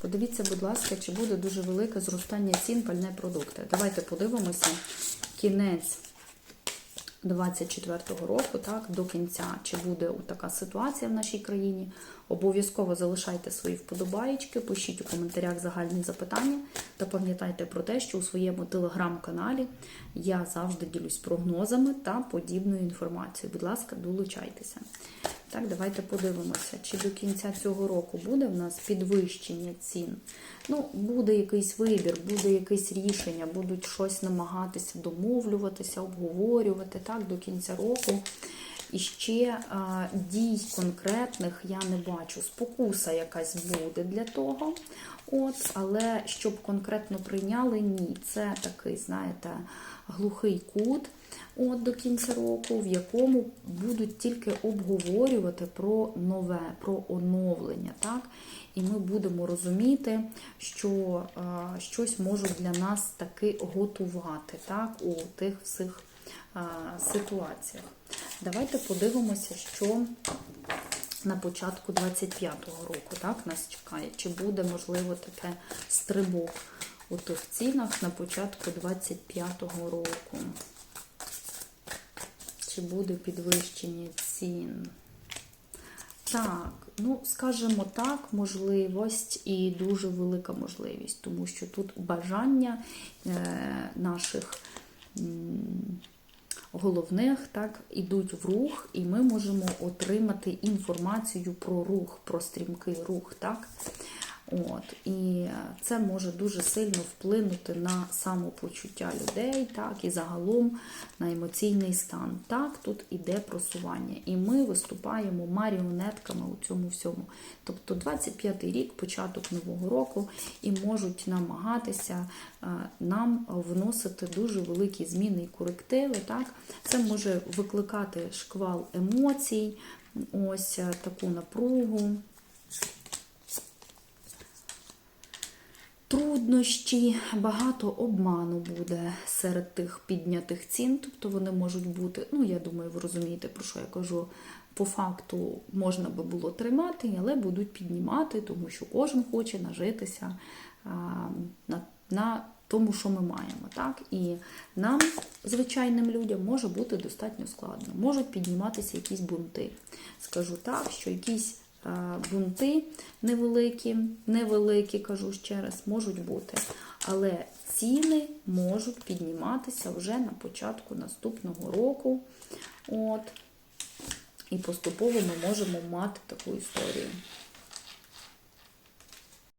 Подивіться, будь ласка, чи буде дуже велике зростання цін пальне продукти. Давайте подивимося кінець 24-го року, так, до кінця, чи буде така ситуація в нашій країні. Обов'язково залишайте свої вподобаєчки, пишіть у коментарях загальні запитання та пам'ятайте про те, що у своєму телеграм-каналі я завжди ділюсь прогнозами та подібною інформацією. Будь ласка, долучайтеся. Так, давайте подивимося, чи до кінця цього року буде в нас підвищення цін. Ну, буде якийсь вибір, буде якесь рішення, будуть щось намагатися домовлюватися, обговорювати так, до кінця року. І ще а, дій конкретних я не бачу. Спокуса якась буде для того. От, але щоб конкретно прийняли, ні. Це такий, знаєте, глухий кут от до кінця року, в якому будуть тільки обговорювати про нове, про оновлення. так? І ми будемо розуміти, що а, щось можуть для нас таки готувати так, у тих всіх а, ситуаціях. Давайте подивимося, що на початку 25-го року так, нас чекає. Чи буде, можливо, таке стрибок у тих цінах на початку 25-го року? Чи буде підвищення цін? Так, ну, скажімо так, можливість і дуже велика можливість, тому що тут бажання е, наших головних так, ідуть в рух, і ми можемо отримати інформацію про рух, про стрімкий рух. так. От, і це може дуже сильно вплинути на самопочуття людей, так, і загалом на емоційний стан. Так, тут іде просування. І ми виступаємо маріонетками у цьому всьому. Тобто 25-й рік, початок нового року, і можуть намагатися е, нам вносити дуже великі зміни і корективи. Так. Це може викликати шквал емоцій, ось е, таку напругу. Труднощі, багато обману буде серед тих піднятих цін, тобто вони можуть бути, ну я думаю, ви розумієте, про що я кажу. По факту можна би було тримати, але будуть піднімати, тому що кожен хоче нажитися на, на тому, що ми маємо. Так? І нам, звичайним людям, може бути достатньо складно. Можуть підніматися якісь бунти. Скажу так, що якісь бунти невеликі, невеликі, кажу ще раз, можуть бути. Але ціни можуть підніматися вже на початку наступного року. От. І поступово ми можемо мати таку історію.